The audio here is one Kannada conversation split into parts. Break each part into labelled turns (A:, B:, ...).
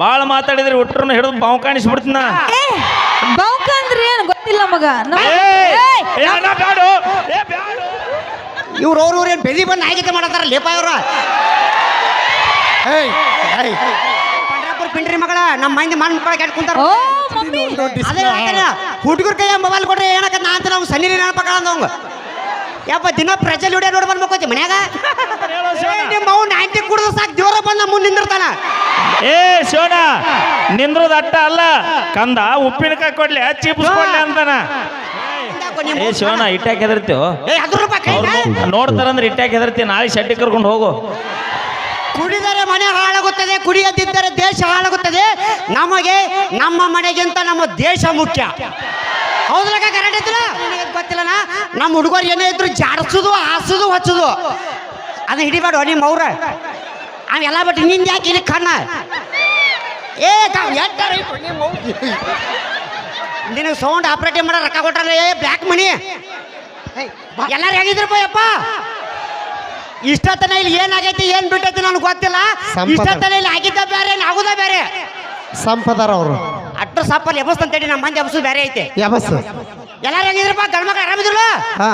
A: ಬಾಳ ಮಾತಾಡಿದ್ರೆ ಹುಟ್ಟರನ್ನ ಹಿಡಿದು ಬಾವು ಕಾಣಿಸ್ಬಿಡ್ತೀನ
B: ಬೌಕ ಅಂದ್ರೆ ಏನು ಗೊತ್ತಿಲ್ಲ ಮಗ.
C: ಇವ್ರು ಅವ್ರು ಏನು ಬೆದಿ ಬಂದು ನಾಯಕತೆ ಮಾಡತ್ತಾರ? ಲೇಪ ಇವ್ರು. ಏಯ್ ಏಯ್. ಪಂಡ್ರಾಪುರ ಪಿಂಡ್ರಿ ಮಗಳ ನಮ್ಮ ಮಂದಿ ಮನ್ ಮಕ್ಕಳ ಕೆಟ್ಟ ಕುಂತಾರ?
B: ಓ ಮಮ್ಮಿ.
C: ಅದೇ ಹುಡುಗರ ಕೈಯ ಮೊಬೈಲ್ ಕೊಡ್ರಿ ಏನಕ್ಕ ನಾ ಅಂತ ನಾವು ಸನ್ನಿ ನೆನಪಕ್ಕ ಅಂದವಂಗ. ಯಪ್ಪ ದಿನ ಪ್ರಜಲ್ ಹಿಡಿಯ ನೋಡಿ ಬಂದ್ಬೇಕೋತಿ ಮನ್ಯಾಗ? ಏ, ನಿಮ್ಮ ಅವ್ ನಾಯ್ತಿ ಕುಡ್ದು ಸಾಕು ದೇವ್ರ ಬಂದ ಮುಂದೆ ನಿಂದಿರ್ತಾನ.
A: ಏ ಶೋಣ ನಿಂದ್ರದ ಅಟ್ಟ ಅಲ್ಲ. ಕಂದ ಉಪ್ಪಿನಕಾಯಿ ಕೊಡ್ಲಿ ಚಿಪ್ಸ್ ಕೊಡ್ಲಿ ಅಂತಾನ. ಏ ಶಿವನ ಇಟ್ಟಾಕ್ ಹೆದರ್ತೀವ
C: ಏ
A: ನೋಡ್ತಾರಂದ್ರೆ ಇಟ್ಟಾಕ್ ಹೆದರ್ತಿ ನಾಳೆ ಶೆಟ್ಟಿ ಕರ್ಕೊಂಡು ಹೋಗು.
C: ಕುಡಿದರೆ ಮನೆ ಹಾಳಾಗುತ್ತದೆ ಕುಡಿಯದಿದ್ದರೆ ದೇಶ ಹಾಳಾಗುತ್ತದೆ. ನಮಗೆ ನಮ್ಮ ಮನೆಗಿಂತ ನಮ್ಮ ದೇಶ ಮುಖ್ಯ. ಹೌದಲ್ಲ ಕರೆಕ್ಟ್ ಐತಿಲ್ಲ? ನಮ್ಮ ಹುಡುಗರು ಏನೇ ಇದ್ರು ಜಾಡಿಸೋದು ಹಾಸೋದು ಹಚ್ಚೋದು. ಅದನ್ನ ಹಿಡಿಬೇಡ ನಿಮ್ಮ ಅವ್ರ ಅವೆಲ್ಲ ಬಿಟ್ಟು ನಿಂದ ಯಾಕೆ ಇಲ್ಲಿ ಕಣ್ಣ? ಏ. ನಿನಗೆ ಸೌಂಡ್ ಆಪರೇಟಿವ್ ಮಾಡೋ ರೊಕ್ಕ ಕೊಟ್ಟಾರ ಏ ಬ್ಲ್ಯಾಕ್ ಮನಿ. ಎಲ್ಲಾರು ಹೇಗಿದ್ರಪ್ಪ ಯಪ್ಪ? ಇಷ್ಟತನ ಇಲ್ಲಿ ಏನಾಗೈತಿ ಏನ್ ಬಿಟ್ಟೈತಿ ನನಗೆ ಗೊತ್ತಿಲ್ಲ. ಇಷ್ಟತನ ಇಲ್ಲಿ ಆಗಿದ್ದ ಬೇರೆ ಆಗುದ ಬೇರೆ
D: ಸಂಪದಾರ ಅವರು
C: ಅಟ್ರ ಸಾಪಲ್ಲಿ ಎಬಸ್ ಅಂತೇಳಿ ನಮ್ಮ ಮಂದಿ ಎಬಸು ಬೇರೆ ಐತೆ.
D: ಯಬಸ್
C: ಎಲ್ಲಾರು ಹೆಂಗಿದ್ರಪ್ಪ? ಗಂಡ್ಮಕ್ಳು ಆರಾಮಿದ್ರಲ್ಲ
D: ಹಾ.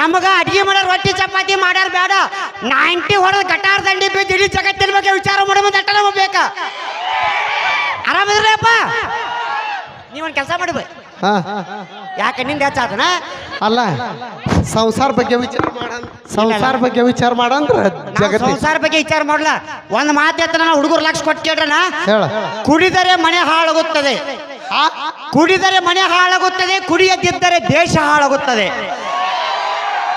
C: ನಮಗ ಅಡಿಗೆ ಮಾಡೋ ರೊಟ್ಟಿ ಚಪಾತಿ ಮಾಡ್ಯಾರ ಬೇಡ ನೈಂಟಿ ಹೊಡೆದ ಗಟಾರ್ ದಂಡಿ ಬಿದ್ದು ಇಡೀ ಜಗತ್ತಿನ ಬಗ್ಗೆ ವಿಚಾರ ಮಾಡೋ ಮುಂದೆ ಅಟ್ಟ ನಮಗೆ ಬೇಕ ಆರಾಮಿದ್ರಪ್ಪ ನೀವೊಂದು ಕೆಲಸ ಮಾಡಿ ಬೈ.
D: ಹಾ.
C: ಯಾಕೆ ನಿಂದ ಹೆಚ್ಚಾತನ
D: ಅಲ್ಲ ಸಂಸಾರ ಬಗ್ಗೆ ವಿಚಾರ ಮಾಡ ಸಂಸಾರ ಬಗ್ಗೆ ವಿಚಾರ ಮಾಡಂದ್ರ ಜಗತ್ತಿ
C: ಸಂಸಾರ ಬಗ್ಗೆ ವಿಚಾರ ಮಾಡ್ಲಾ? ಒಂದು ಮಾತು ನಾನು ಹುಡುಗರು ಲಕ್ಷ ಕೊಟ್ಟು ಕೇಳ್ರನ?
D: ಹೇಳ.
C: ಕುಡಿದರೆ ಮನೆ ಹಾಳಾಗುತ್ತದೆ.
D: ಆ?
C: ಕುಡಿದರೆ ಮನೆ ಹಾಳಾಗುತ್ತದೆ ಕುಡಿಯದಿದ್ದರೆ ದೇಶ ಹಾಳಾಗುತ್ತದೆ.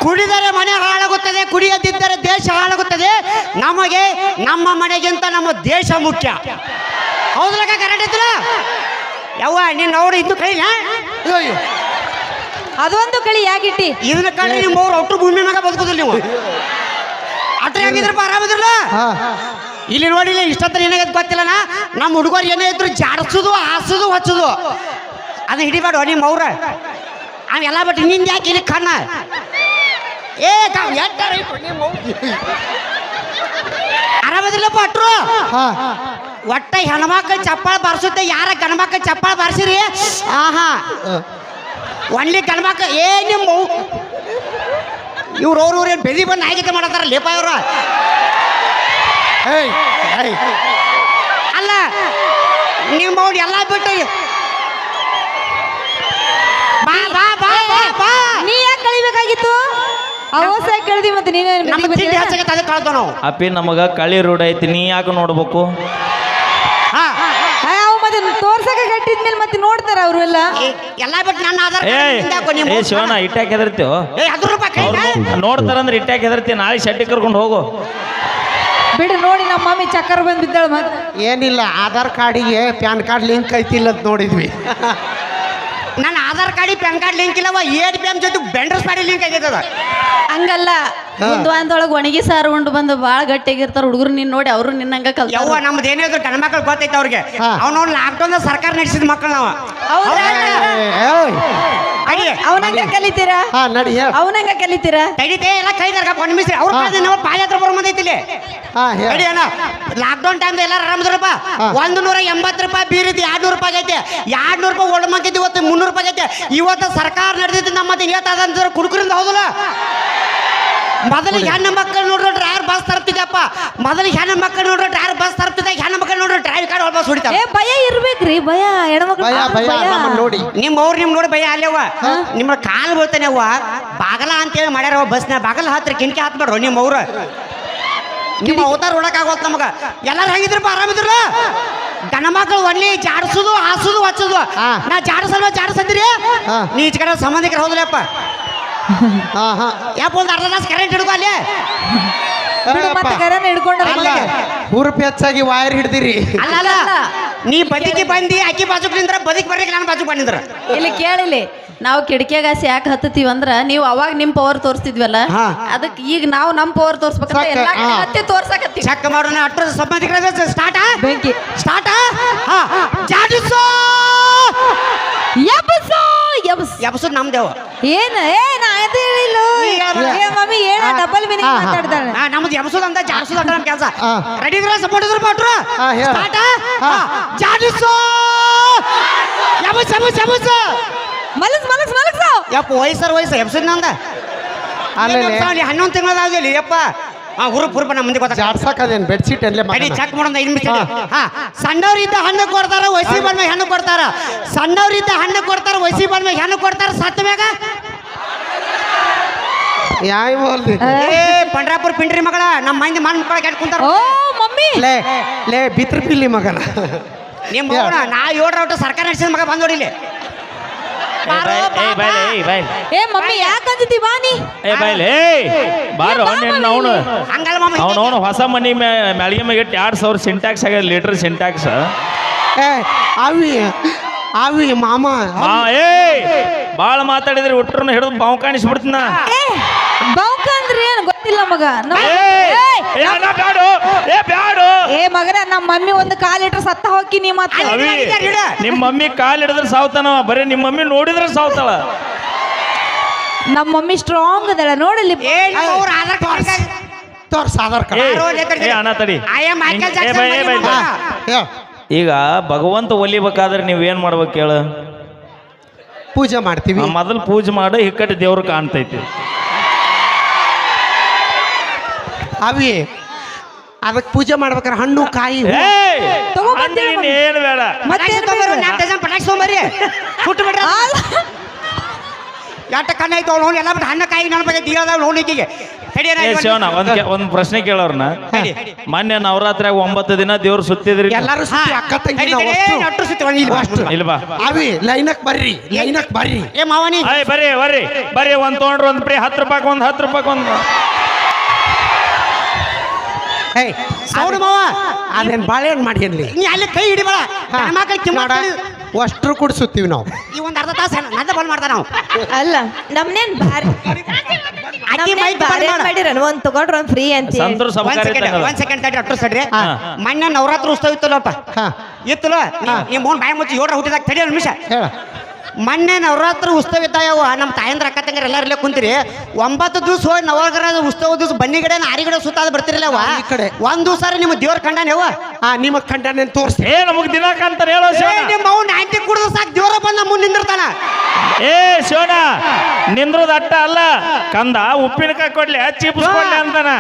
C: ಕುಡಿದರೆ ಮನೆ ಹಾಳಾಗುತ್ತದೆ ಕುಡಿಯದಿದ್ದರೆ ದೇಶ ಹಾಳಾಗುತ್ತದೆ. ನಮಗೆ ನಮ್ಮ ಮನೆಗಿಂತ ನಮ್ಮ ದೇಶ ಮುಖ್ಯ. ಹೌದಲ್ಲ ಕರೆಕ್ಟ್ ಇದ್ರ ಯವ್ವ ನೀನು ಅವರು ಇದ್ದು
D: ಅಯ್ಯೋ.
B: ಅದೊಂದು ಕಳಿ ಯಾಕಿಟ್ಟಿ
C: ಇದನ್ನ ಕಳಿ ನಿಮ್ಮ ಅವ್ರು ಒಟ್ಟು ಭೂಮಿ ಮ್ಯಾಗ ಬದುಕುದಿಲ್ಲ ನೀವು. ಅಟ್ರೆ ಆಗಿದ್ರೆ ಆರಾಮಿದ್ರಲ್ಲ
D: ಹಾ.
C: ಇಲ್ಲಿ ನೋಡಿಲ್ಲ ಇಷ್ಟೊತ್ತಿನ ಏನಾಗೈತೆ ಗೊತ್ತಿಲ್ಲನ? ನಮ್ಮ ಹುಡುಗರು ಏನೇ ಇದ್ರು ಜಾಡಿಸೋದು ಹಾಸೋದು ಹಚ್ಚೋದು. ಅದನ್ನ ಹಿಡಿಬೇಡ ನಿಮ್ಮ ಅವ್ರ. ಅವೆಲ್ಲ ಬಿಟ್ಟು ನಿಂದ ಯಾಕೆ ಇಲ್ಲಿ ಕಣ್ಣ? ಏ ಅಟ್ರು
D: ಹಾ.
C: ಒಟ್ಟ ಹೆಣ್ಮಕ್ಳು ಚಪ್ಪಾಳ ಬಾರಿಸುತ್ತೆ ಯಾರ ಗಂಡ್ಮಕ್ಳು ಚಪ್ಪಾಳ ಬಾರಿಸಿರಿ? ಆಹಾ. ಒನ್ಲಿ ಗಂಡ್ಮಕ್ಳು ಏ ನಿಮ್ಮ ಇವ್ರು ಅವ್ರು ಇವ್ರು ಏನು ಬೆದಿ ಬಂದು ನಾಯಕತೆ ಮಾಡತ್ತಾರ ಲೇಪ ಇವ್ರು ಅಲ್ಲ ನಿಮ್ಮ ಅವ್ರು ಎಲ್ಲ ಬಿಟ್ಟು ಬಾ ಬಾ ಬಾ ಬಾ ಬಾ.
B: ನೀ ಯಾಕೆ ಕಳಿಬೇಕಾಗಿತ್ತು? ಅವಸ ಕೇಳ್ದಿ ಮತ್ತೆ ನೀನೇ
C: ನಮ್ಮ ತಿಂಡಿ ಹಚ್ಚಕ್ಕೆ ಅದೇ ಕಳ್ದೋ ನಾವು.
A: ಅಪ್ಪಿ ನಮಗ ಕಳಿ ರೂಢ ಐತಿ ನೀ ಯಾಕೆ ನೋಡ್ಬೇಕು?
C: ಹಾ.
B: ಅವ್ ಮತ್ತೆ ತೋರ್ಸಕ ಕಟ್ಟಿದ್ಮೇಲೆ ಮತ್ತೆ ನೋಡ್ತಾರ ಅವರು ಎಲ್ಲ?
C: ಎಲ್ಲ ಬಿಟ್ಟು ನನ್ನ ಆಧಾರ್
A: ಏ ಏ ಶಿವನ ಇಟ್ಟಾಕ್ ಹೆದರ್ತೀವೋ
C: ಏ ಹತ್ತು ರೂಪಾಯಿ ಕೈ
A: ಅವ್ರು ನೋಡ್ತಾರಂದ್ರೆ ಇಟ್ಟಾಕ್ ಹೆದರ್ತಿ ನಾಳೆ ಶೆಟ್ಟಿ ಕರ್ಕೊಂಡು ಹೋಗು.
B: ಬಿಡು ನೋಡಿ ನಮ್ಮ ಮಮ್ಮಿ ಚಕ್ಕರ್ ಬಂದು ಬಿದ್ದಾಳೆ ಮತ್ತೆ.
D: ಏನಿಲ್ಲ ಆಧಾರ್ ಕಾರ್ಡಿಗೆ ಪ್ಯಾನ್ ಕಾರ್ಡ್ ಲಿಂಕ್ ಐತಿಲ್ಲ ಅಂತ ನೋಡಿದ್ವಿ.
C: ನನ್ನ Aadhaar card pan card link ಇಲ್ಲವ ಏಡ್ ಪಿ ಎಂ ಜೊತೆ ಬೆಂಡ್ರಸ್ ಮಾಡಿ ಲಿಂಕ್ ಆಗೈತದ
E: ಹಂಗಲ್ಲ ಒಂದ್ವಾರದೊಳಗೆ ಒಣಗಿ ಸಾರು ಉಂಡು ಬಂದು ಬಾಳ ಗಟ್ಟಿಯಾಗಿರ್ತಾರ ಹುಡುಗರು ನಿನ್ ನೋಡಿ ಅವರು ನಿನ್ನಂಗ
C: ಯವ್ವ
E: ಕಲ್ತಾರ.
C: ನಮ್ದು ಏನಿದ್ರು ಗಂಡ ಮಕ್ಳು ಗೊತ್ತೈತೆ ಅವ್ರಿಗೆ.
D: ಅವ್ನ
C: ಅವ್ನವ್ನು ಲಾಕ್ಡೌನ್ ಸರ್ಕಾರ ನಡೆಸಿದ ಮಕ್ಕಳು ನಾವು.
B: ಅವನಂಗ ಕಲಿತೀರಾ?
D: ಹಾ ನಡಿ ಹೇಳ.
B: ಅವನಂಗ ಕಲಿತೀರಾ?
C: ತಡಿತೆ ಎಲ್ಲ ಕೈದಾರ ಮಿಸ್ರಿ ಅವ್ರ. ಕಾಲದಿಂದ ನಾವು ಪಾದಯಾತ್ರ ಬರೋ ಬಂದೈತಿ ಇಲ್ಲಿ
D: ಹಾ ಹೇಳ.
C: ಅಡಿ ಅಣ್ಣ. ಲಾಕ್ಡೌನ್ ಟೈಮ್ ಎಲ್ಲ ಆರಾಮದ್ರಪ್ಪ. ಒಂದು ನೂರ ಎಂಬತ್ತು ರೂಪಾಯಿ ಬೀರಿತಿ ಎರಡು ನೂರು ರೂಪಾಯಿ ಐತಿ ಎರಡು ನೂರು ರೂಪಾಯಿ ಒಳಮಂಗಿದ್ದು ಇವತ್ತು ಮುನ್ನೂರು ರೂಪಾಯಿ ಐತೆ ಇವತ್ತು ಸರ್ಕಾರ ನಡೆದಿದ್ದು ನಮ್ಮ ಹೇಳ್ತಾ ಹೇಳ್ತದಂದ್ರೆ ಕುಡುಕರಿಂದ ಹೌದಲ್ಲ? ಮೊದಲಿಗೆ ಹೆಣ್ಣು ಮಕ್ಕಳು ನೋಡ್ರಿ ಡ್ರೈವರ್ ಬಸ್ ತರ್ತಿದ್ದಪ್ಪ ಮೊದಲು ಹೆಣ್ಣು ಮಕ್ಕಳು ನೋಡ್ರಿ ಡ್ರೈವರ್ ಬಸ್ ತರ್ತಿದ್ದ ಹೆಣ್ಣು ಮಕ್ಕಳು ನೋಡ್ರಿ ಡ್ರೈವ್ ಕಾರ್ಡ್ ಬಸ್ ಹೊಡಿತಾರೆ
B: ಏ ಭಯ ಇರ್ಬೇಕ್ರಿ ಭಯ. ಹೆಣ್ಮಕ್ಳು
D: ಭಯ ಭಯ ನಮ್ಮನ್ನ ನೋಡಿ.
C: ನಿಮ್ಮ ಅವ್ರು ನಿಮ್ ನೋಡಿ ಭಯ ಅಲ್ಲೇವ ನಿಮ್ಮ ಕಾಲು ಬೀಳ್ತಾನೆ ಅವ್ವ. ಬಾಗಲ ಅಂತೇಳಿ ಮಾಡ್ಯಾರ ಬಸ್ನ. ಬಾಗಲ ಹತ್ರ ಹಾತ್ ಹಾಕ್ಬೇಡ್ರು ನಿಮ್ಮ ಅವ್ರ. ನಿಮ್ಮ ಅವತಾರ ಹೊಡಕ್ಕಾಗೋತ್ ನಮಗ. ಎಲ್ಲಾರು ಹೆಂಗಿದ್ರಪ್ಪ? ಆರಾಮಿದ್ರಲ್ಲ ಗಂಡ ಮಕ್ಕಳು ಒಳ್ಳೆ ಜಾಡಿಸೋದು ಹಾಸೋದು ಹಚ್ಚೋದು. ನಾ ಜಾಡಿಸಲ್ವ? ಜಾಡ್ಸಂದಿರಿ. ನೀ ಈಚ ಕಡೆ ಸಂಬಂಧಿಕರು ಹೌದಲ್ಲಪ್ಪ
D: ಹಾ ಹಾ.
C: ಯಾಪ ಒಂದು ಅರ್ಧ ತಾಸು ಕರೆಂಟ್ ಹಿಡ್ಕೊ ಅಲ್ಲಿ?
B: ಕರನ ಹಿಡ್ಕೊಂಡ್ರ
D: ಅಲ್ಲ ಹುರುಪು ಹೆಚ್ಚಾಗಿ ವಾಯರ್ ಹಿಡ್ದಿರಿ.
C: ಅಲ್ಲ ಅಲ್ಲ. ನೀ ಬದುಕಿ ಬಂದಿ ಅಕ್ಕಿ ಬಾಜುಕ್ ನಿಂದ್ರ ಬದುಕಿ ಬರ್ಲಿಕ್ಕೆ ನಾನು ಬಾಜು ಬಂದಿದ್ರ.
E: ಇಲ್ಲಿ ಕೇಳಿಲಿ ನಾವು ಕಿಟಕಿಯಾಗಾಸಿ ಯಾಕೆ ಹತ್ತತೀವಿ ಅಂದ್ರ ನೀವು ಅವಾಗ ನಿಮ್ ಪವರ್ ತೋರಿಸ್ತಿದ್ವಲ್ಲ
C: ಹಾ.
E: ಅದಕ್ಕೆ ಈಗ ನಾವು ನಮ್ ಪವರ್ ತೋರ್ಸ್ಬೇಕಂತ
D: ಸಾಕ,
E: ಎಲ್ಲಾ ಕಡೆ
D: ಹಾ.
E: ಹತ್ತಿ ತೋರ್ಸಕತ್ತೀವಿ.
C: ಚೆಕ್ ಮಾಡೋಣ ಅಟ್ರ ಸಂಬಂಧಿಕರ ಸ್ಟಾರ್ಟಾ
B: ಬೆಂಕಿ.
C: ಸ್ಟಾರ್ಟಾ ಹಾ. ಜಾಡಿಸೋ
B: ಎಬ್ಬಸು ಎಬ್ಬಸ್
C: ಎಬ್ಸೋದ್ ನಮ್ದೇವ
B: ಏನ ಏ ಏ ಮಮ್ಮಿ ಏನ ಡಬಲ್ ಮೀನಿಂಗ್. ಮಾತಾಡ್ತಾಳೆ
C: ನಮ್ದು ನಮ್ಮ ಕೆಲಸ.
D: ಹಾ.
C: ರೆಡಿ ಇದ್ರ ಸಪೋರ್ಟ್ ಇದ್ರ. ಸ್ಟಾರ್ಟ್. ಜಾಡಿಸೋ
B: ಮಲಸ್ ಮಲಸ್ ಮಲಸ್
C: ಯಪ್ಪ ವಯಸ್ಸರ್ ವಯಸ್ಸು ಎಬ್ಸದ್
D: ಆಮೇಲೆ?
C: ಹನ್ನೊಂದು ತಿಂಗಳದಾಗಲಿ ಯಪ್ಪ. ಆ ಹುರುಪ್ ಹುರುಪ ನಮ್ಮ ಮುಂದೆ
D: ಬೆಡ್ಶೀಟ್
C: ಚೆಕ್ ಮಾಡೋಣ ಐದು ನಿಮಿಷ ಹಾ ಸಣ್ಣವ್ರಿದ್ದ ಹಣ್ಣು ಕೊಡ್ತಾರ ವಯಸ್ಸಿ ಬಂದ್ಮೇಲೆ ಹೆಣ್ಣು ಕೊಡ್ತಾರ. ಸಣ್ಣವ್ರಿದ್ದ ಹಣ್ಣು ಕೊಡ್ತಾರ ವಯಸ್ಸಿ ಬಂದ್ಮೇಲೆ ಹೆಣ್ಣು ಕೊಡ್ತಾರ ಸತ್ತ ಮ್ಯಾಗ?
D: ಯಾಯ್ ಬೋಲ್ದಿ
C: ಏ ಪಂಡ್ರಾಪುರ ಪಿಂಡ್ರಿ ಮಗಳ ನಮ್ಮ ಮಂದಿ ಮನ್ ಮಕ್ಕಳ ಕೆಟ್ಟ ಕುಂತಾರ.
B: ಓ ಮಮ್ಮಿ.
D: ಲೇ ಲೇ ಬಿತ್ರ ಪಿಲ್ಲಿ ಮಗನ.
C: ನಿಮ್ಮ ಮಗನ ನಾ ಏಳ್ರ ಒಟ್ಟು ಸರ್ಕಾರ ನಡೆಸಿದ ಮಗ ಬಂದ್ ನೋಡಿಲಿ
A: ಏ
B: ಮಮ್ಮಿ ಯಾಕಂದಿದ್ದಿ ಬಾ ನೀ.
A: ಏ ಬಾಯ್ಲೆ ಏ ಬಾರೋ ನಿನ್ನ ಅವನು
C: ಹಂಗಲ್ಲ ಮಾಮ
A: ಅವನು ಅವನು ಹೊಸ ಮನಿ ಮ್ಯಾಳಿಗೆ ಮ್ಯಾಗ ಇಟ್ಟು ಎರಡು ಸಾವಿರ ಸಿಂಟ್ಯಾಕ್ಸ್ ಆಗ್ಯದ ಲೀಟರ್ ಸಿಂಟ್ಯಾಕ್ಸ್
D: ಏ ಅವಿ ಅವಿ ಮಾಮ.
A: ಏ ಭಾಳ ಮಾತಾಡಿದ್ರಿ ಹುಟ್ಟರನ್ನ ಹಿಡಿದು ಬಾವು ಕಾಣಿಸ್ಬಿಡ್ತೀನ
B: ಬೌಕ ಅಂದ್ರೆ ಏನು ಗೊತ್ತಿಲ್ಲ ಮಗ. ನಮ್ಮ-
A: ಬ್ಯಾಡು ಏ ಬ್ಯಾಡು.
B: ಏ ಮಗನ ನಮ್ಮ ಮಮ್ಮಿ ಒಂದು ಕಾಲ್ ಇಟ್ರೆ ಸತ್ತ ಹೋಗಿ ನೀ ಮತ್ತೆ
A: ಅವಿ. ನಿಮ್ಮ ಮಮ್ಮಿ ಕಾಲ್ ಹಿಡಿದ್ರೆ ಸಾವ್ತಾನ? ಬರೀ ನಿಮ್ಮ ಮಮ್ಮಿ ನೋಡಿದ್ರೆ ಸಾವ್ತಾಳ.
B: ನಮ್ಮ ಮಮ್ಮಿ ಸ್ಟ್ರಾಂಗ್ ಅದಳ ನೋಡಲಿ
C: ನಿಮ್ಮ ಅವ್ರ ಆಧಾರ್ ಕಾರ್ಡ್
D: ತೋರ್ಸ್. ಆಧಾರ್
A: ಏ
D: ಕಾರ್ಡ್
A: ಏ ಅಣ್ಣ ತಡಿ. ಏ ಬೈ, ಏ ಬೈ, ಬೈ.
C: ಮಗ.
A: ಈಗ ಭಗವಂತ ಒಲಿಬೇಕಾದ್ರೆ ನೀವೇನ್ ಮಾಡ್ಬೇಕು ಹೇಳು
D: ಪೂಜೆ ಮಾಡ್ತೀವಿ.
A: ಮೊದಲು ಪೂಜೆ ಮಾಡಿ ಇಕ್ಕಟ್ಟು ದೇವ್ರು ಕಾಣ್ತೈತಿ.
D: ಅವಿ ಅದಕ್ಕೆ ಪೂಜೆ ಮಾಡ್ಬೇಕಾರೆ ಹಣ್ಣು ಕಾಯಿ ಹೂ.
A: ಏಯ್
B: ತಗೊಂಬಂದಿರು
A: ಹಣ್ಣಿನ ಬೇಡ.
C: ಪಟಾಕಿ ಒಂದ್ ನಾಲ್ಕು ಡಜನ್ ಪಟಾಕಿ ತೊಗೊಂಬರ್ರಿ. ಸುಟ್ಟು ಬಿಡ್ರಿ ಅದು. ಎಟ್ಟ ಕಣ್ಣ ಐತೆ ಅವ್ನು ಎಲ್ಲ ಬಿಟ್ಟು ಹಣ್ಣ ಕಾಯಿ ನೆನಪಾಗೈತಿ ಈಗ ಅವ್ನು
A: ಏ ಶಿವನ ಒಂದ್ ಕೆ- ಒಂದ್ ಪ್ರಶ್ನೆ ಕೇಳೋರ್ನ. ಮೊನ್ನೆ ನವರಾತ್ರಿಯಾಗ ಒಂಬತ್ತು ದಿನ ದೇವ್ರು ಸುತ್ತಿದ್ರಿ
D: ಎಲ್ಲಾರು ಸುತ್ತಿ ಅಕ್ಕ ತಂಗಿ ನಾವು ಅಷ್ಟು. ಅಷ್ಟು.
A: ಇಲ್ವಾ
D: ಅವಿ ಲೈನಕ್ ಬರ್ರಿ ಲೈನಕ್ ಬರ್ರಿ.
C: ಏ ಮಾವನಿ.
A: ಅಯ್ಯ ಬರ್ರಿ ಬರ್ರಿ ಬರ್ರಿ ಒಂದ್ ತೊಗೊಂಡ್ರು ಒಂದ್ ಪ್ರೀ ಹತ್ತು ರೂಪಾಯಿ ಒಂದ್ ಹತ್ತು ರೂಪಾಯಿ ಒಂದ್.
C: ಸೌಡು ಮಾವ.
D: ಅದೇನ್ ಬಾಳೆಹಣ್ಣು ಮಾಡಿ ಅನ್ಲಿ
C: ನೀ ಅಲ್ಲಿ ಕೈ ಹಿಡಿಬೇಡ. ಮಕ್ಕಳು ಕಿಮ್ಮ
D: ಅಷ್ಟ್ರು ಕುಡಿಸುತ್ತೀವಿ ನಾವು.
C: ಈ ಒಂದ್ ಅರ್ಧ ತಾಸ ನಂದ ಬಂದ್ ಮಾಡ್ತಾನ ನಾವು.
F: ಅಲ್ಲ ನಮ್ನೇನ್ ಬಾರಿ
C: ಅಕ್ಕಿ ಮೈಕ್ ಬಂದ್
F: ಬಾರಿ
C: ಮಾಡ.
F: ಮಾಡಿರನ್ ಒಂದ್ ತಗೊಂಡ್ರ ಒಂದ್ ಫ್ರೀ ಅಂತ ಹೇಳಿ.
A: ಸಂತರು
C: ಒಂದ್
A: ಸಬಕಾರಿ
C: ಸೆಕೆಂಡ್. ಒಂದ್ ಸೆಕೆಂಡ್ ಸಡ್ರಿ
A: ಹಾ.
C: ಮೊನ್ನೆ ನವರಾತ್ರಿ ಉತ್ಸವ ಇತ್ತಲ್ಲಪ್ಪ
D: ಹಾ
C: ಇತ್ತಲ್ಲ ನಿಮ್ಮ ಮೋನ್ ಬಾಯಿ ಮುಚ್ಚಿ ಏಳ್ರ ಹುಟ್ಟಿದಾಗ ತಡಿ ಒಂದ್ ನಿಮಿಷ
D: ಹೇಳ
C: ಮೊನ್ನೆ ನವರಾತ್ರಿ ಉತ್ಸವ ಇದ್ದಾಯವ ನಮ್ಮ ತಾಯಂದ್ರ ಅಕ್ಕ ತಂಗ್ರೆ ಎಲ್ಲಾರು ಇಲ್ಲೇ ಕುಂತಿರಿ ಒಂಬತ್ತು ದಿವಸ ಹೋಗಿ ನವಗ್ರಹ ಉತ್ಸವ ದಿವಸ ಬನ್ನಿ ಆರಿಗಡೆ ಗಿಡ ಸುತ್ತಾದ ಬರ್ತಿರಲ್ಲವ
D: ಈ ಕಡೆ.
C: ಒಂದು ದಿವಸ ನಿಮ್ಮ ದೇವ್ರ ಕಂಡಾನೆವ
D: ಆ ನಿಮ್ಮ ಕಂಡನೇನ್ ತೋರ್ಸಿ.
A: ಏ ನಮಗ್ ದಿನ ಅಂತ ಹೇಳೋ
C: ಏ
A: ಶಿವನ
C: ನಿಮ್ಮ ಅವ್ ನೈಂಟಿ ಕುಡ್ದು ಸಾಕು ದೇವ್ರ ಬಂದ ಮುಂದೆ ನಿಂದಿರ್ತಾನ.
A: ಏ ಶಿವನ ನಿಂದ್ರದ ಅಟ್ಟ ಅಲ್ಲ. ಕಂದ ಉಪ್ಪಿನಕಾಯಿ ಕೊಡ್ಲಿ ಚಿಪ್ಸ್ ಕೊಡ್ಲಿ ಅಂತಾನ.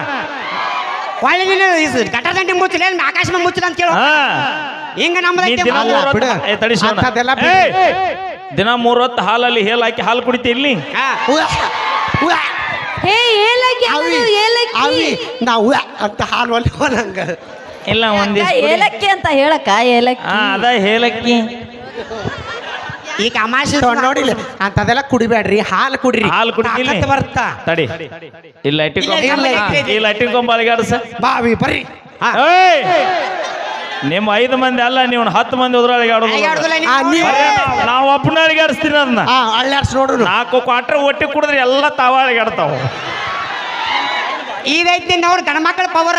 C: ಹೊಳ್ಳಿ ನೀನು ಗಟ್ಟ ದಂಡಿ ಮುಚ್ಚಿಲ್ಲ ಏನ್ ಆಕಾಶ ಮೇಲೆ ಮುಚ್ಚಿಲ್ಲ ಅಂತ ಕೇಳು.
A: ಹಾ.
C: ಹಿಂಗ
A: ನೀ ದಿನ ಹೊತ್ತು-
D: ಬಿಡು.
A: ಏ ತಡಿ
D: ಅಂಥದ್ದೆಲ್ಲ
A: ಏಯ್! ದಿನ ಮೂರ್ ಹೊತ್ತು ಹಾಲಲ್ಲಿ ಹೇಲ್ ಹಾಕಿ ಹಾಲು ಕುಡಿತಿ ಇಲ್ಲಿ?
C: ಹಾ.
B: ಏಲಕ್ಕಿ
D: ಅವಿ
B: ಅನ್ನೋದು ಏಲಕ್ಕಿ
D: ಅವಿ ನಾವು ಅಂತ ಹಾಲು ಒಲ್ಲಿ ನಂಗ
A: ಇಲ್ಲ
E: ಅಕ್ಕ, ಏಲಕ್ಕಿ ಅಂತ ಹೇಳಕ್ಕ ಏಲಕ್ಕಿ
A: ಹಾ ಅದ ಹೇಲಕ್ಕಿ.
C: ಈಗ ಅಮಾಶಿ
D: ನೋಡಿಲ್ಲ ಅಂತದೆಲ್ಲ ಕುಡಿಬೇಡ್ರಿ ಹಾಲು ಕುಡಿರಿ.
A: ಹಾಲು ಕುಡಿತಿಲ್ಲ
D: ತಾಕತ್ತು ಬರ್ತಾ.
A: ತಡಿ. ಇಲ್ಲ
C: ಇಲ್ಲ, ಇಲ್ಲ,
A: ಅಲಿಗಾಡ್ಸ
D: ಬಾವಿ ಬರ್ರಿ.
A: ಏಯ್! ನಿಮ್ಮ ಐದು ಮಂದಿ ಅಲ್ಲ ನೀವು ಹತ್ತು ಮಂದಿ ಉದ್ರೊಳಗೆ ಆಡೋದು
D: ನೀವು-
A: ನಾವು ಒಬ್ಬನ ಅಳಿಗಾಡಿಸ್ತೀನಿ ಅದನ್ನ.
D: ಅಳ್ಳಾಡ್ಸ್ ನೋಡ್ರು.
A: ನಾಲ್ಕು ಕ್ವಾಟ್ರ್ ಒಟ್ಟಿ ಕುಡಿದ್ರೆ ಎಲ್ಲ ತಾವ ಅಳಿಗಾಡ್ತಾವ
C: ಇದೈತಿ ನೋಡ್ ಗಣ ಮಕ್ಕಳ ಪವರ್.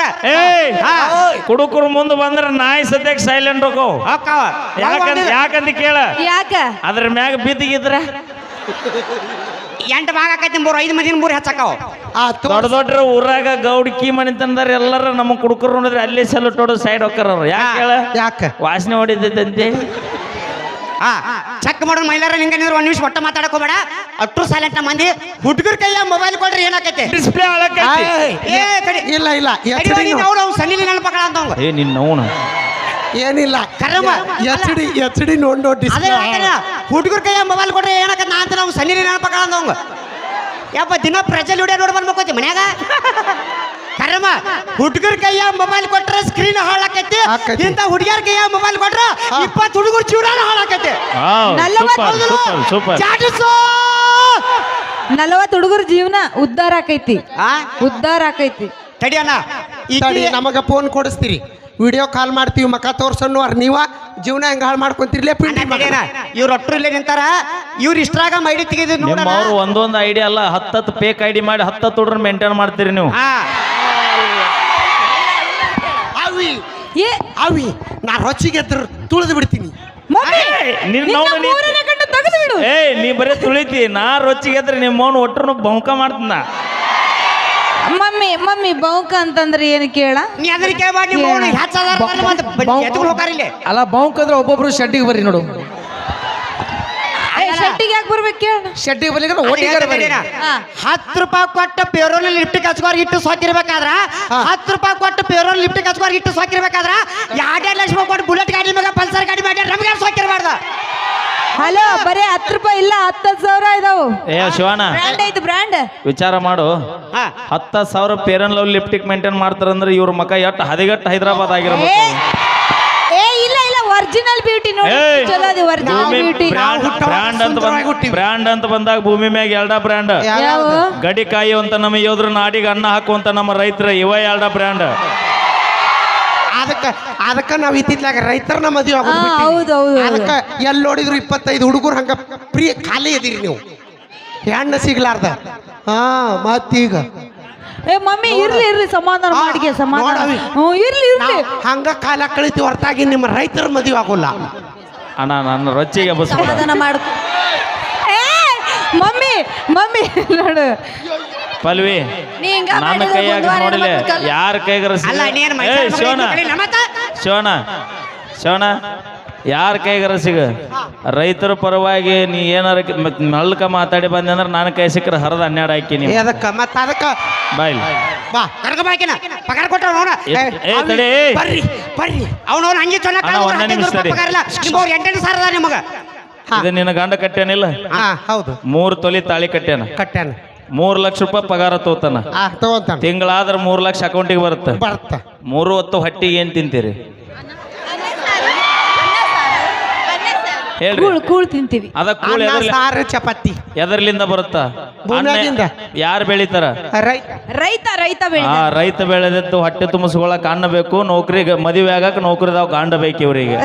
A: ಕುಡುಕರು ಮುಂದೆ ಬಂದ್ರೆ ನಾಯಿ ಸದ್ಯಕ್ಕೆ ಸೈಲೆಂಟ್
C: ಹೋಗೋ.
A: ಯಾಕಂತ ಯಾಕಂತ ಕೇಳ?
B: ಯಾಕ?
A: ಅದ್ರ ಮ್ಯಾಗ ಬಿದ್ದಿಗಿದ್ರ?
C: ಎಂಟು ಭಾಗ ಆಕೈತಿ ಮೂರು ಐದು ಮಂದಿನ ಮೂರು ಹೆಚ್ಚಾಕಾವ.
D: ಆ
A: ದೊಡ್ಡ ದೊಡ್ಡ ಊರಾಗ ಗೌಡ್ಕಿ ಮನೆ ತಂದಾರ ಎಲ್ಲರ ನಮ್ಮ ಕುಡುಕರು ನೋಡಿದ್ರೆ ಅಲ್ಲೇ ಸಲ ಟೋಡ ಸೈಡ್ ಹೋಗ್ತಾರ ಯಾಕೆ ಹೇಳ?
D: ಯಾಕ?
A: ವಾಸನೆ ಹೊಡಿತೈತಂತೆ.
C: ಆ ಚೆಕ್ ಮಾಡೋ ಮಹಿಳೆಯರ ಹಿಂಗ ನೀವು ಒಂದ್ ನಿಮಿಷ ಒಟ್ಟ ಮಾತಾಡಕ್ ಹೋಗ್ಬೇಡ. ಅಟ್ರು ಸೈಲೆಂಟ್ ಮಂದಿ. ಹುಡುಗರ ಕೈಯ ಮೊಬೈಲ್ ಕೊಡ್ರಿ ಏನಾಕೈತೆ?
A: ಡಿಸ್ಪ್ಲೇ ಹಾಳಾಕೈತಿ.
C: ಏ
D: ಇಲ್ಲ ಇಲ್ಲ ಎಚ್ ಡಿ
C: ಅವ್ರು ಅವ್ನು ಸನ್ನಿಲಿ ನೆನಪಗಳ ಅಂತ ಅವಂಗ
A: ಏ ನಿನ್ನ ಅವನು.
D: ಏನಿಲ್ಲ.
C: ಕರ್ಮ.
D: ಎಚ್ ಡಿ ಎಚ್ ಡಿ ನೋಡ್ ನೋಡಿ
C: ಅದೇ ಹುಡುಗರ ಕೈಯ ಮೊಬೈಲ್ ಕೊಡ್ರಿ ಏನಾಕತ್ ನಾವು ಸನ್ನಿಲಿ ನೆನಪಗಳ ಅಂತ ಅವಂಗ. ಯಪ್ಪ ದಿನ ಪ್ರಜಲ್ ವಿಡಿಯೋ ನೋಡಿ ಬಂದ್ಬೇಕೈತಿ ಮನ್ಯಾಗ. ಕರ್ಮ ಹುಡುಗರ ಕೈಯ ಮೊಬೈಲ್ ಕೊಟ್ರ ಸ್ಕ್ರೀನ್ ಹಾಳಾಕೈತಿ.
D: ಆಕೈತಿ.
C: ಇಂಥ ಹುಡುಗಿಯರ ಕೈಯ ಮೊಬೈಲ್ ಕೊಟ್ರ ಇಪ್ಪತ್ತು ಹುಡುಗರು ಜೀವನ ಹಾಳಾಕೈತಿ.
A: Super super super.
C: ಚಾಟಿಸೋ!
B: ನಲವತ್ತು ಹುಡುಗರ ಜೀವನ ಉದ್ಧಾರ ಆಕೈತಿ.
C: ಆ?
B: ಉದ್ಧಾರ ಆಕೈತಿ.
C: ತಡಿ ಅಣ್ಣ.
D: ತಡಿ ನಮಗ ಫೋನ್ ಕೊಡಿಸ್ತೀರಿ. ವಿಡಿಯೋ ಕಾಲ್ ಮಾಡ್ತೀವಿ ಮಕ ಅವ್ರ ನೀವ. ಜೀವನ ಹೆಂಗ ಹಾಳು ಮಾಡ್ಕೊಂತಿರ್ಲೇ
C: ಇವ್ರ
D: ಪಿಂಡಿ
C: ಅಣ್ಣ. ಇವ್ರು ಒಟ್ರು ಇಲ್ಲೇ ನಿಂತಾರ? ಇವ್ರು ಇಷ್ಟ್ರಾಗ ಮೈಡಿ ತೆಗೆದು ನೋಡೋಣ.
A: ಅವ್ರು ಒಂದೊಂದು ಐಡಿ ಅಲ್ಲ ಹತ್ತತ್ತು ಪೇಕ್ ಐಡಿ ಮಾಡಿ ಹತ್ತತ್ತು ಹುಡ್ರ ಮೇಂಟೈನ್ ಮಾಡ್ತೀರಿ ನೀವು.
C: ಹಾ.
D: ಅವಿ
B: ಏ
D: ಅವಿ ನಾ ರೊಚ್ಚಿಗೆ ತುಳಿದು ಬಿಡ್ತೀನಿ.
B: ಮಮ್ಮಿ
A: ನಿನ್ನ
B: ನಿನ್ನ
A: ಅವ್ನು ನೀ-
B: ಮೂರನೇ ಗಂಟು ತೆಗೆದು ಬಿಡು.
A: ಏಯ್ ನೀ ಬರೀ ತುಳಿತಿ ನಾ ರೊಚ್ಚಿಗೆದ್ರೆ ನಿಮ್ಮ ಮೌನ ಒಟ್ಟರು ಬಂಕ ಮಾಡ್ತೀನ.
B: ಮಮ್ಮಿ ಮಮ್ಮಿ ಬೌಕ ಅಂತಂದ್ರೆ ಏನು ಕೇಳ?
C: ನೀ ಅದ್ರ ಕೇಳ್ಬಾರ್ದು ನಿಮ್ಮ ಅವ್ನು ಹೆಚ್ಚದಾರ ಮತ್ತೆ ಎತ್ಕೊಂಡು ಹೋಗಾರ ಇಲ್ಲಿ?
G: ಅಲ್ಲ ಬೌಕ್ ಅಂದ್ರೆ ಒಬ್ಬೊಬ್ರು ಶೆಡ್ಡಿಗೆ ಬರ್ರಿ ನೋಡು.
B: ಲಕ್ಷ್ಮಿ ಶೆಟ್ಟಿಗೆ ಯಾಕೆ ಬರ್ಬೇಕು ಕೇಳ.
G: ಶೆಡ್ಡಿಗೆ ಬರ್ಲಿಕ್ಕೆ ಒಟ್ಟಿಗೆ ಬರ್ರಿ.
B: ಹಾ.
C: ಹತ್ತು ರೂಪಾಯಿ ಕೊಟ್ಟು ಪೇರೋಲ್ ಲಿಫ್ಟ್ ಹಚ್ಕೋರ್ ಇಟ್ಟು ಸೋಕಿರ್ಬೇಕಾದ್ರ? ಹತ್ತು ರೂಪಾಯಿ ಕೊಟ್ಟು ಪೇರೋಲ್ ಲಿಫ್ಟ್ ಹಚ್ಕೋರ್ ಇಟ್ಟು ಸೋಕಿರ್ಬೇಕಾದ್ರ? ಎರಡೆರಡು ಲಕ್ಷ ರೂಪಾಯಿ ಕೊಟ್ಟು ಬುಲೆಟ್ ಗಾಡಿ ಮ್ಯಾಗ ಪಲ್ಸರ್ ಗಾಡಿ ಮಾಡಿ ನಮ್ಗೆ ಸೋಕಿರ್ಬಾರ್ದು?
B: ಹಲೋ ಬರೀ ಹತ್ತು ರೂಪಾಯಿ ಇಲ್ಲ ಹತ್ತು ಸಾವಿರ ಇದಾವು.
A: ಏ ಶಿವಣ್ಣ.
B: ಬ್ರ್ಯಾಂಡ್ ಬ್ರ್ಯಾಂಡ್
A: ವಿಚಾರ ಮಾಡು.
C: ಹಾ.
A: ಹತ್ತ ಸಾವಿರ ಪೇರನ್ ಲವ್ ಲಿಪ್ಟಿಕ್ ಮೇಂಟೈನ್ ಮಾಡ್ತಾರಂದ್ರೆ ಇವ್ರ ಮಕ ಎಟ್ಟು ಹದಿಗಟ್ಟು ಹೈದರಾಬಾದ್ ಆಗಿರಬೇಕು.
B: ಏ ಇಲ್ಲ ಇಲ್ಲ ಒರಿಜಿನಲ್ ಬ್ಯೂಟಿ ನೋಡಿ
A: ಏಯ್!
B: ಚಲೋ ಅದು ಒರಿಜಿನಲ್
A: ಭೂಮಿ
B: ಬ್ಯೂಟಿ
A: ಬ್ರ್ಯಾಂಡ್ ಬ್ರ್ಯಾಂಡ್ ಅಂತ
D: ಬಂದ್ಬಿಟ್ಟು.
A: ಬ್ರ್ಯಾಂಡ್ ಅಂತ ಬಂದಾಗ ಭೂಮಿ ಮ್ಯಾಗ ಎರಡ ಬ್ರ್ಯಾಂಡ್
B: ಯಾವ
A: ಗಡಿ ಅಂತ ನಮ್ಮ ಯೋಧರ ನಾಡಿಗೆ ಅನ್ನ ಹಾಕುವಂತ ನಮ್ಮ ರೈತರ ಇವ ಎರಡ ಬ್ರ್ಯಾಂಡ್
D: ಅದಕ್ಕ ಅದಕ್ಕ ನಾವ್ ಇದ್ದಿದ್ಲಾಗ ರೈತರನ್ನ ಮದುವೆ
B: ಹಾ
D: ಆಗೋದು
B: ಹೌದು ಹೌದು
D: ಅದಕ್ಕ ಎಲ್ಲಿ ನೋಡಿದ್ರು ಇಪ್ಪತ್ತೈದು ಹುಡುಗರು ಹಂಗ ಪ್ರಿಯ ಖಾಲಿ ಇದೀರಿ ನೀವು. ಹೆಣ್ಣು ಸಿಗ್ಲಾರ್ದ. ಹಾ ಮತ್ತೀಗ?
B: ಏ ಮಮ್ಮಿ ಇರ್ಲಿ ಇರ್ಲಿ ಸಮಾಧಾನ
D: ಮಾಡಿ
B: ಮಾಡಿಗೆ ಸಮಾಧಾನ.
D: ನೋಡವಿ.
B: ಹ್ಞೂ ಇರ್ಲಿ ಇರ್ಲಿ.
D: ನಾವ್ ಹಂಗ ಕಾಲ ಕಳಿತೀವಿ ಹೊರತಾಗಿ ನಿಮ್ಮ ರೈತರ ಮದುವೆ ಆಗೋಲ್ಲ.
A: ಅಣ್ಣ ನನ್ನ ರೊಚ್ಚಿಗೆ
E: ಸಮಾಧಾನ ಮಾಡ್ಕೊ
B: ಏ ಮಮ್ಮಿ ಮಮ್ಮಿ ನೋಡು.
A: ಪಲ್ವಿ ನನ್ನ ಕೈಯಾಗ ನೋಡಿಲ್ಲ ಯಾರ ಕೈಗಾರ
C: ಶೋಣ ನೀನು
A: ಶಿವಣ್ಣ ಯಾರ ಕೈಗಾರ ಸಿಗ? ರೈತರ ಪರವಾಗಿ ನೀ ಏನಾರ ಮಲ್ಕ ನಲ್ಕ ಮಾತಾಡಿ ಬಂದೆ ಅಂದ್ರೆ ನನ್ನ ಕೈ ಸಿಕ್ಕರೆ ಹರದ ಹನ್ನೆರಡು ಹಾಕಿ
D: ಏ,
A: ನೀವು
D: ಅದಕ್ಕ ಮತ್ತ ಅದಕ್ಕ?
A: ಬಾಯ್ಲಿ
D: ಬಾ
C: ಕರ್ಕಬಾಕಿನ ಪಗಾರ ಕೊಟ್ಟವ್ ನೋಡ
A: ಏ, ಏ, ತಡಿ.
D: ಬರ್ರಿ ಬರ್ರಿ.
C: ಅವನವ್ನು ಹಂಗೆ
A: ಒಂದೇ ನಿಮಿಷ ತಡಿ.
C: ಸಾವಿರ ಅದ
A: ಇದು ನಿನ್ನ ಗಂಡ ಕಟ್ಟ್ಯಾನಿಲ್ಲ
D: ಹಾ ಹೌದು.
A: ಮೂರು ತೊಲಿ ತಾಳಿ ಕಟ್ಟ್ಯಾನ?
D: ಕಟ್ಟ್ಯಾನ.
A: ಮೂರು ಲಕ್ಷ ರೂಪಾಯಿ ಪಗಾರ ತಗೋತಾನ.
D: ಆ ತಗೊಂತಾನ.
A: ತಿಂಗಳಾದ್ರೆ ಮೂರು ಲಕ್ಷ ಅಕೌಂಟಿಗೆ ಬರುತ್ತೆ.
D: ಬರ್ತ.
A: ಮೂರು ಹೊತ್ತು ಹೊಟ್ಟಿಗೆ ಏನ್ ತಿಂತೀರಿ? ಹೇಳ್ರಿ.
B: ಕೂಳ್ ಕೂಳ್ ತಿಂತೀವಿ.
A: ಅದ ಕೂಳ್
D: ಅನ್ನ
A: ಎದರ್ಲಿ
D: ಸಾರು ಚಪಾತಿ.
A: ಎದರ್ಲಿಂದ ಬರುತ್ತಾ?
D: ಭೂಮ್ಯಾಗಿಂದ.
A: ಯಾರು ಬೆಳಿತಾರ?
D: ರೈತ.
B: ರೈತ ರೈತ ಬೆಳೆ
A: ಆ ರೈತ ಬೆಳೆದಿತ್ತು ಹೊಟ್ಟೆ ತುಂಬಿಸ್ಕೊಳಕ್ ಅನ್ನ ಬೇಕು ನೌಕರಿ ಮದುವೆ ಆಗಕ್ ನೌಕರಿದಾವ್ ಗಾಂಡ ಬೇಕು ಇವ್ರಿಗೆ.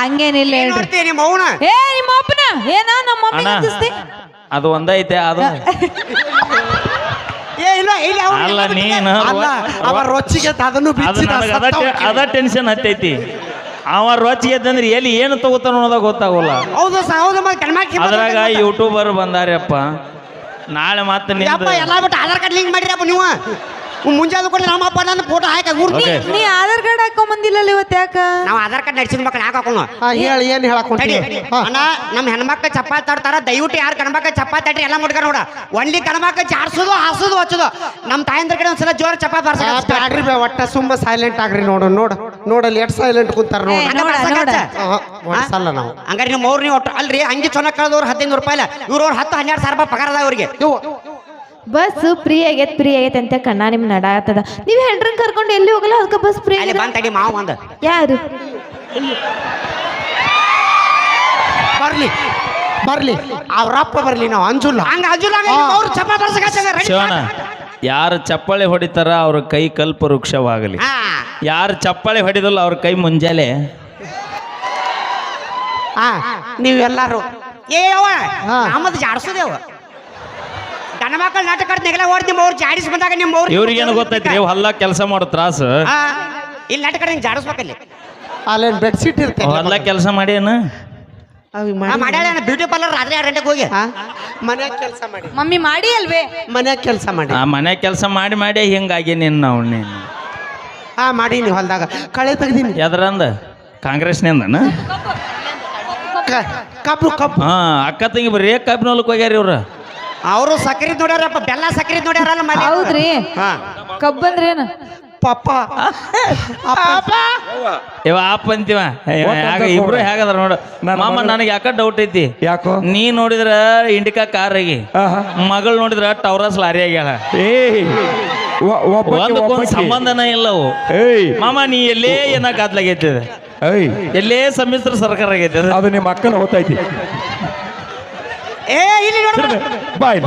B: ಹಂಗೇನಿಲ್ಲ ಹೇಳ್ರಿ.
C: ನೋಡ್ತೀನಿ ನಿಮ್ಮ
B: ಏ ನಿಮ್ಮ ಅಪ್ಪನ ಏನ ನಮ್ಮ
A: ಅಣ್ಣ. ಅದು ಒಂದೈತೆ ಅದು
C: ಏ ಇಲ್ಲ ಇಲ್ಲ ಅವ್ನು
A: ಅಲ್ಲ ನೀನು
D: ಅಲ್ಲ ಅವ ರೊಚ್ಚಿಗೆ ಅದನ್ನು
A: ಅದು
D: ಬಿಚ್ಚಿದ
A: ನನಗೆ ಅದ
D: ಸತ್ತ
A: ಅದ ಟೆನ್ಷನ್ ಹತ್ತೈತಿ. ಅವ ರೊಚ್ಚಿಗೆ ಎದ್ದಂದ್ರೆ ಎಲ್ಲಿ ಏನು ತಗೋತಾನ ಅನ್ನೋದಾಗ ಗೊತ್ತಾಗೋಲ್ಲ.
C: ಹೌದು ಸ ಹೌದು ಮತ್ತೆ ಕಣ್ಮಾಕಿ
A: ಅದ್ರಾಗ ಯೂಟ್ಯೂಬರ್ ಬಂದಾರ್ಯಪ್ಪ. ನಾಳೆ ಮತ್ತೆ ನಿಂದ
C: ಯಪ್ಪ ಎಲ್ಲ ಬಿಟ್ಟು ಆಧಾರ್ ಕಾರ್ಡ್ ಲಿಂಕ್ ಮಾಡಿರಪ್ಪ ನೀವು. ಮುಂಜಾನೆ ಕೂಡ ನಮ್ಮ ಅಪ್ಪ ನನ್ನ ಫೋಟೋ ಹಾಕಿ
A: ಗುರ್ತಿ
B: ನೀ ಆಧಾರ್ ಕಾರ್ಡ್ ಹಾಕೊಂಡ್ ಬಂದಿಲ್ಲಲ್ಲ ಇವತ್ತು ಯಾಕ?
C: ನಾವು ಆಧಾರ್ ಕಾರ್ಡ್ ನಡೆಸಿದ ಮಕ್ಕಳು ಹಾಕೋಣ
D: ಹಾ ಹೇಳಿ ಏನ್ ಹೇಳಕ್ ಹೊಂಟಿ ಹಾ.
C: ಅಣ್ಣ ನಮ್ಮ ಹೆಣ್ಮಕ್ಳು ಚಪಾತಿ ತಾಡ್ತಾರ ದಯವಿಟ್ಟು ಯಾರು ಗಣಮಕ್ಳು ಚಪಾತಿ ತಾಡ್ರಿ ಎಲ್ಲ ಮುಡ್ಕ ನೋಡ. ಒನ್ಲಿ ಗಣಮಕ್ಳು ಜಾಡ್ಸೋದು ಹಾಸೋದು ಹಚ್ಚೋದು. ನಮ್ಮ ತಾಯಂದ್ರ ಕಡೆ ಒಂದ್ಸಲ ಜೋರ ಚಪಾತಿ
D: ಆ,
C: ಬಾರ್ಸಕ
D: ಬ್ಯಾಡ್ರಿ ಬೇ ಒಟ್ಟ ಸುಮ್ಮ ಸೈಲೆಂಟ್ ಆಗ್ರಿ ನೋಡು ನೋಡು. ನೋಡಲ್ಲಿ ಲೇಟ್ ಸೈಲೆಂಟ್ ಕುಂತಾರ ನೋಡು.
B: ಏ, ನೋಡ, ನೋಡ.
D: ಆಹಾ, ಒಡ್ಸಲ್ಲ ನಾವು.
C: ಹಂಗಾರೆ ನಿಮ್ಮ ಅವ್ರು ನೀವು ಒಟ್ಟು ಅಲ್ರಿ ಹಂಗೆ ಚೆನ್ನಾಗಿ ಕಳೆದವ್ರು ಹದಿನೈದು ರೂಪಾಯಿ ಇಲ್ಲ. ಇವ್ರು ಅವ್ರು ಹತ್ತು ಹನ್ನೆರಡು ಸಾವಿರ ರೂಪಾಯಿ ಪಗಾರದ ಅದ ಅವ್ರಿಗೆ
F: ಬಸ್ ಫ್ರೀ ಆಗೈತೆ ಫ್ರೀ ಆಗೈತೆ ಅಂತ ಕಣ್ಣ ನಿಮ್ ನಡಾತದ ನೀವ್ ಹೆಂಡ್ರನ್ ಕರ್ಕೊಂಡು ಎಲ್ಲಿ ಹೋಗಲ್ಲ? ಅದಕ್ಕೆ ಬಸ್ ಫ್ರೀ
C: ಅಲ್ಲಿ ಬಂದ್ ತಡಿ ಮಾವ ಒಂದ.
F: ಯಾರು?
D: ಬರ್ಲಿ. ಬರ್ಲಿ. ಅವ್ರಪ್ಪ ಬರ್ಲಿ ನಾವು ಅಂಜುಲ್ಲ
C: ಹಂಗ ಅವ್ರು
A: ಶಿವಣ್ಣ ಯಾರು ಚಪ್ಪಾಳೆ ಹೊಡಿತಾರ ಅವ್ರ ಕೈ ಕಲ್ಪ ವೃಕ್ಷವಾಗಲಿ. ಯಾರು ಚಪ್ಪಾಳೆ ಹೊಡಿದಲ್ಲ ಅವ್ರ ಕೈ ಮುಂಜಾಲೆ
D: ಹಾ. ನೀವೆಲ್ಲಾರು.
C: ಏ ಅವ
D: ಹಾ.
C: ನಮ್ಮದು ಜಾಡ್ಸೋದೇವ ಗಂಡ ಮಕ್ಕಳ ನಾಟಕ ನೆಗಲ ಓಡ್ ನಿಮ್ಮ ಅವ್ರು ಜಾಡಿಸ್ ಬಂದಾಗ ನಿಮ್ಮ ಅವ್ರು
A: ಇವ್ರಿಗೇನು ಗೊತ್ತೈತಿ ನೀವು ಹಲ್ಲ ಕೆಲಸ ಮಾಡೋ ತ್ರಾಸ?
C: ಇಲ್ಲಿ ನಾಟಕ ಹಿಂಗೆ ಜಾಡಿಸ್ಬೇಕಲ್ಲಿ
D: ಅಲ್ಲೇನ್ ಬೆಡ್ಶೀಟ್ ಇರ್ತದೆ
A: ಹಲ್ಲ ಕೆಲಸ ಮಾಡ್ಯಾನ
C: ಏನು? ಮಾಡ್ಯಾಳ ಬ್ಯೂಟಿ ಪಾರ್ಲರ್ ರಾತ್ರಿ ಎರಡು ಗಂಟೆಗೆ ಹೋಗಿ
D: ಮನ್ಯಾಗ ಕೆಲಸ ಮಾಡಿ.
B: ಮಮ್ಮಿ ಮಾಡಿ ಅಲ್ವೇ?
D: ಮನ್ಯಾಗ ಕೆಲಸ ಮಾಡಿ.
A: ಆ ಮನೆ ಕೆಲಸ ಮಾಡಿ ಮಾಡಿ ಹಿಂಗಾಗಿ ನಿನ್ನ ನಾವು ನೀನು.
D: ಹಾ ಮಾಡೀನಿ ಹೊಲ್ದಾಗ. ಕಳೆ ತೆಗ್ದೀನಿ.
A: ಎದ್ರಂದ ಕಾಂಗ್ರೆಸ್ನಿಂದನ?
D: ಕಬ್ಬು ಕಬ್ಬು.
A: ಹಾ ಅಕ್ಕ ತಂಗಿ ಬರೀ ಕಬ್ಬಿನ ಹೊಲಕ್ಕೆ ಹೋಗ್ಯಾರ ಇವ್ರು?
C: ಅವರು ಸಕ್ರಿ ನೋಡ್ಯಾರಪ್ಪ ಬೆಲ್ಲ ಸಕ್ರಿ ನೋಡ್ಯಾರಲ್ಲ ಮನೆ
B: ಹೌದ್ರಿ.
C: ಹಾ.
B: ಕಬ್ಬಂದ್ರೇನು?
D: ಪಪ್ಪ ಅಪ್ಪ.
A: ಇವ ಆಪ್ ಅಂತೀವ. ಆಗ ಇಬ್ರು ಹೇಗದ್ರ ನೋಡು. ಮಾಮ ನನಗೆ ಯಾಕ ಡೌಟ್ ಐತಿ.
G: ಯಾಕೋ?
A: ನೀ ನೋಡಿದ್ರ ಇಂಡಿಕಾ ಕಾರ್ ಆಗಿ. ಮಗಳು ನೋಡಿದ್ರ ಟವರಸ್ ಲಾರಿ ಆಗ್ಯಾಳ. ಒಂದಕ್ಕೊಂದು ಸಂಬಂಧನ ಇಲ್ಲವು
G: ಏಯ್.
A: ಮಾಮ ನೀ ಎಲ್ಲೇ ಏನ ಗಾದ್ಲಾಗೈತಿ ಎಲ್ಲೇ ಸಮ್ಮಿಶ್ರ ಸರ್ಕಾರ ಆಗೈತಿ ಅದು.
G: ನಿಮ್ಮ ಅಕ್ಕನ ಹೋಗ್ತೈತಿ
C: ಏ ಇಲ್ಲಿ ನೋಡ್ಬೇಡ
G: ಬಾಯ್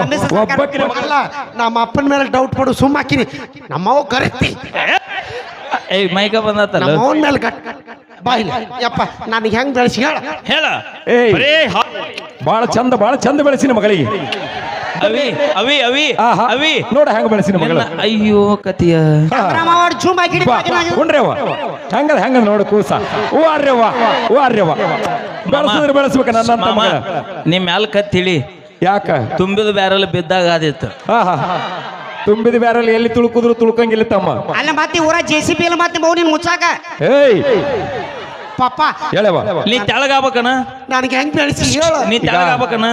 C: ಸಮ್ಮಿಶ್ರ ಸರ್ಕಾರ
G: ಒಬ್ಬಕ್ಕೆ
D: ಅಲ್ಲ ನಮ್ಮ ಅಪ್ಪನ ಮೇಲೆ ಡೌಟ್ ಪಡು ಸುಮ್ಮ ಹಾಕಿನಿ ನಮ್ಮವ್ ಕರೆಕ್ತಿ
A: ಏಯ್ ಮೈಕ ಬಂದತ್ತಲ್ಲ
D: ನಮ್ಮವನ ಮೇಲೆ ಗಟ್ ಬಾಯಿಲಿ ಯಪ್ಪ ನನಗೆ ಹೆಂಗ್ ಬೆಳೆಸಿ ಹೇಳ.
A: ಹೇಳ. ಹಾ-
G: ಭಾಳ ಚಂದ ಭಾಳ ಚಂದ ಬೆಳೆಸಿನ ಮಗಳಿಗೆ.
A: ಅವಿ ಅವಿ ಅವಿ
G: ಆಹಾ.
A: ಅವಿ.
G: ನೋಡ ಹೆಂಗ ಬೆಳೆಸಿನ ಮಗಳ.
A: ನಿನ್ನ ಅಯ್ಯೋ ಕತಿಯ
C: ಮಾವಾಡ್ ಜೂಮ್ ಹಾಕಿ
G: ಬಾ ಉಂಡ್ರೇವ ಹೆಂಗದ ಹೆಂಗದ ನೋಡು ಕೂಸ. ಓ ಆರ್ಯವ್ವ ಓ ಆರ್ಯವ್ವ ಬೆಳೆಸಿದ್ರೆ ಬೆಳೆಸ್ಬೇಕ ನನ್ನಂತ
A: ಮಾಮ
G: ಮಗಳ.
A: ನಿಮ್ ಮ್ಯಾಲ ಕತ್ತಿಳಿ.
G: ಯಾಕ?
A: ತುಂಬಿದ ಬ್ಯಾರಲ್ ಬಿದ್ದಾಗ ಆದಿತ್ತು
G: ಆಹಾ ತುಂಬಿದ ಬ್ಯಾರಲ್ಲಿ ಎಲ್ಲಿ ತುಳುಕುದ್ರು ತುಳ್ಕಂಗಿಲ್ಲ ತಮ್ಮ.
C: ಅಲ್ಲ ಮತ್ತೆ ಊರ ಜೆ ಸಿ ಪಿ ಎಲ್ಲ ಮತ್ತೆ ಮೌನಿನ್ ಮುಚ್ಚಾಕ?
G: ಏಯ್.
C: ಪಪ್ಪ
G: ಹೇಳವ
A: ನೀ ತೆಳಗಾಗ್ಬೇಕನ
D: ನನಗೆ ಹೆಂಗ್ ಬೆಳೆಸಿ ಹೇಳು.
A: ನೀ ತೆಳಗಾಗ್ಬೇಕನ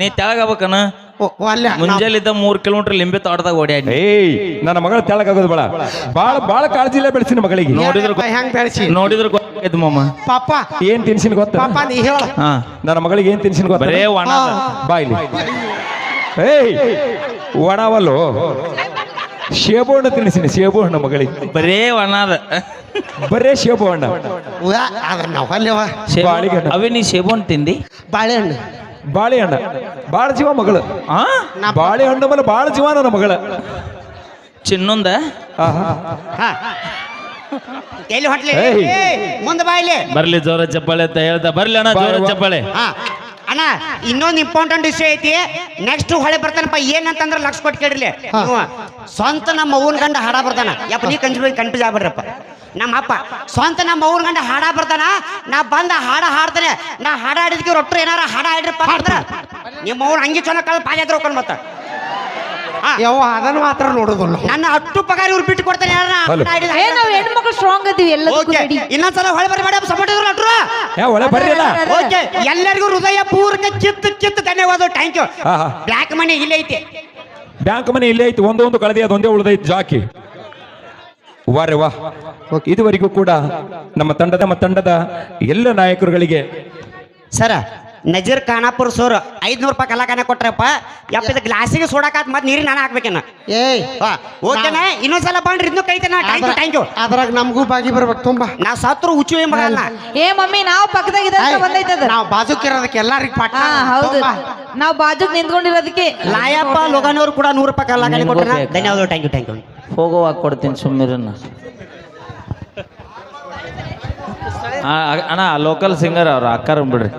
A: ನೀ ತೆಳಗಾಗ್ಬೇಕನ
D: ಅಲ್ಲ
A: ಮುಂಜಾಲಿದ್ದ ಮೂರ್ ಕಿಲೋಮೀಟರ್ ಲಿಂಬೆ ತೋಟದಾಗ ಓಡ್ಯಾಡಿ
G: ಏಯ್ ನನ್ನ ಮಗಳ ತೆಳಗಾಗೋದು ಬೇಡ. ಬಾಳ ಬಾಳ ಕಾಳಜಿ ಇಲ್ಲ ಬೆಳೆಸಿನ ಮಗಳಿಗೆ.
A: ನೋಡಿದ್ರ
D: ಹೆಂಗ್ ಬೆಳೆಸಿ.
A: ನೋಡಿದ್ರ ಗೊತ್ತಾಯ್ತು ಮಾಮ.
D: ಪಾಪ
G: ಏನ್ ತಿನ್ಸಿನ ಗೊತ್ತ?
D: ಪಾಪ ನೀ ಹೇಳ.
A: ಹಾ.
G: ನನ್ನ ಮಗಳಿಗೆ ಏನ್ ತಿನ್ಸಿನ ಗೊತ್ತ?
A: ಬರೇ ಒಣ. ಅದ.
G: ಬಾಯ್ಲಿ ಏಯ್ ಒಣವಲ್ಲೋ. ಶೇಬು ಹಣ್ಣು ತಿನ್ನಿಸಿನಿ ಶೇಬು ಹಣ್ಣು ಮಗಳಿಗೆ.
A: ಬರೇ ಒಣ ಅದ.
G: ಬರೇ ಶೇಬು ಹಣ್ಣು
D: ಉವ್ವ, ಅದನ್ನ ಅಲ್ಲವ
A: ಶೇಬು-
G: ಬಾಳಿಗೆಣ್ಣು.
A: ಅವಿ ನೀ ಸೇಬು ತಿಂದಿ?
D: ಬಾಳೆಹಣ್ಣು.
G: ಬಾಳೆಹಣ್ಣು. ಬಾಳ ಜೀವ ಮಗಳು.
A: ಆ?
G: ಬಾಳೆಹಣ್ಣು ಮೇಲೆ ಬಾಳ ಜೀವ ನನ್ನ ಮಗಳ.
A: ಚಿನ್ನೊಂದ?
G: ಹಾ
C: ಎಲ್ಲಿ ಹೊಟ್ಲಿ?
G: ಏಯ್.
C: ಮುಂದೆ ಬಾ
A: ಬರಲಿ ಜೋರ ಚಪ್ಪಾಳೆ ಅಂತ ಹೇಳ್ತಾ ಬರ್ಲಿ ಅಣ್ಣ ಜೋರ ಚಪ್ಪಾಳೆ.
C: ಹಾ. ಅಣ್ಣ ಇನ್ನೊಂದು ಇಂಪಾರ್ಟೆಂಟ್ ವಿಷಯ ಐತಿ. ನೆಕ್ಸ್ಟ್ ಹೊಳೆ ಬರ್ತಾನಪ್ಪ ಏನಂತಂದ್ರೆ ಲಕ್ಷ ಕೊಟ್ಟು ಕೇಳಿರ್ಲಿ. ಸ್ವಂತ ನಮ್ಮ ಅವ್ವನ ಗಂಡ ಹಾಡ ಬರ್ತಾನ ಯಪ್ಪ ನೀ ಕನ್ಫ್ಯೂಸ್ ಕನ್ಫ್ಯೂಸ್ ಆಗ್ಬಿಡ್ರಪ್ಪ. ನಮ್ಮ ಅಪ್ಪ ಸ್ವಂತ ನಮ್ಮ ಅವ್ವನ ಗಂಡ ಹಾಡ ಬರ್ತಾನ ನಾ ಬಂದ ಹಾಡ ಹಾಡ್ತಾನೆ. ನಾ ಹಾಡ ಹಾಡಿದ್ಕೆ ರೊಟ್ಟರು ಏನಾರ ಹಾಡ ಹಾಡ್ರಪ್ಪ ಅಂದ್ರ ನಿಮ್ಮ ಅವ್ನ ಹಂಗೆ ಚೆನ್ನಾಗಿ ಕಲ್ ಪಾಜಾದ್ರ ಹೋಗ್ಕೊಂಡು ಮತ್ತ ಹಾ,
D: ಯವ್ವ ಅದನ್ನ ಮಾತ್ರ ನೋಡೋದಿಲ್ಲ.
C: ನನ್ನ ಅಟ್ಟು ಪಗಾರ ಇವ್ರು ಬಿಟ್ಟು ಕೊಡ್ತಾನೆ
B: ಏ ನಾವ್ ಹೆಣ್ಮಕ್ಳು ಸ್ಟ್ರಾಂಗ್ ಅದೀವಿ ಎಲ್ಲ
C: ಓಕೆ ಇನ್ನೊಂದ್ಸಲ ಹೊಳೆ ಬರಿ ಮೇಡಮ್ ಸಪೋರ್ಟ್ ಇದ್ರು ಅಟ್ರು
G: ಯಾ ಒಳ ಬರ್ರಿ ಅಲ್ಲ
C: ಓಕೆ ಎಲ್ಲರಿಗೂ ಹೃದಯ ಪೂರ್ವಕ ಕಿತ್ತು ಕಿತ್ತು ಧನ್ಯವಾದ ಥ್ಯಾಂಕ್ ಯು
G: ಹಾ, ಹಾ.
C: ಬ್ಲ್ಯಾಕ್ ಮನಿ ಇಲ್ಲೇ ಐತಿ.
G: ಬ್ಯಾಂಕ್ ಮನೆ ಇಲ್ಲೇ ಐತಿ ಒಂದೊಂದು ಕಳೆದಿ ಅದೊಂದೇ ಉಳಿದೈತಿ ಜಾಕಿ. ವಾರೆ ವಾ. ಇದುವರೆಗೂ ಕೂಡ ನಮ್ಮ ತಂಡದ ನಮ್ಮ ತಂಡದ ಎಲ್ಲ ನಾಯಕರುಗಳಿಗೆ
C: ಸರ ನಜೀರ್ ಖಾನಾಪುರ್ ಸೋರ್ ಐದ್ನೂರು ರೂಪಾಯಿ ಕಲಾಕಾನ ಕೊಟ್ರಪ್ಪ. ಯಪ್ಪ ಇದು ಗ್ಲಾಸಿಗೆ ಸೋಡಾಕಾತ್ ಮತ್ತೆ ನೀರಿಗೆ ನಾನು ಹಾಕ್ಬೇಕೇನ?
D: ಏಯ್
C: ಓಕೆನಾ? ಇನ್ನೊಂದ್ಸಲ ಬಂದ್ರಿ ಇನ್ನೂ ಕೈತೇನ ಥ್ಯಾಂಕ್ ಯು ಥ್ಯಾಂಕ್ ಯು
D: ಅದ್ರಾಗ ನಮಗೂ ಬಾಗಿ ಬರ್ಬೇಕು ತುಂಬಾ.
C: ನಾ ಸತ್ರು ಹುಚ್ಚು ಏನ್ ಮಾಡಲ್ಲ
B: ಏ ಮಮ್ಮಿ ನಾವು ಪಕ್ಕದಾಗ ಇದ್ದಾಗ ಬಂದೈತದ.
D: ನಾವು ಬಾಜುಕಿರೋದಕ್ಕೆ ಎಲ್ಲಾರಿಗೆ ಪಾಠ.
B: ಹಾ ಹೌದು. ನಾವು ಬಾಜುಕ್ ನಿಂತ್ಕೊಂಡಿರೋದಕ್ಕೆ
C: ಲಾಯಪ್ಪ ಲೋಗನವ್ರು ಕೂಡ ನೂರು ರೂಪಾಯಿ ಕಲಾಕಾನೆ ಕೊಟ್ರ ಧನ್ಯವಾದ ಥ್ಯಾಂಕ್ ಯು ಥ್ಯಾಂಕ್ ಯು
A: ಹೋಗುವಾಗ ಕೊಡ್ತೀನಿ ಸುಮ್ಮನೆ ಅಣ್ಣ ಲೋಕಲ್ ಸಿಂಗರ್ ಅವ್ರು ಅಕ್ಕಾರ ಬಿಡ್ರಿ.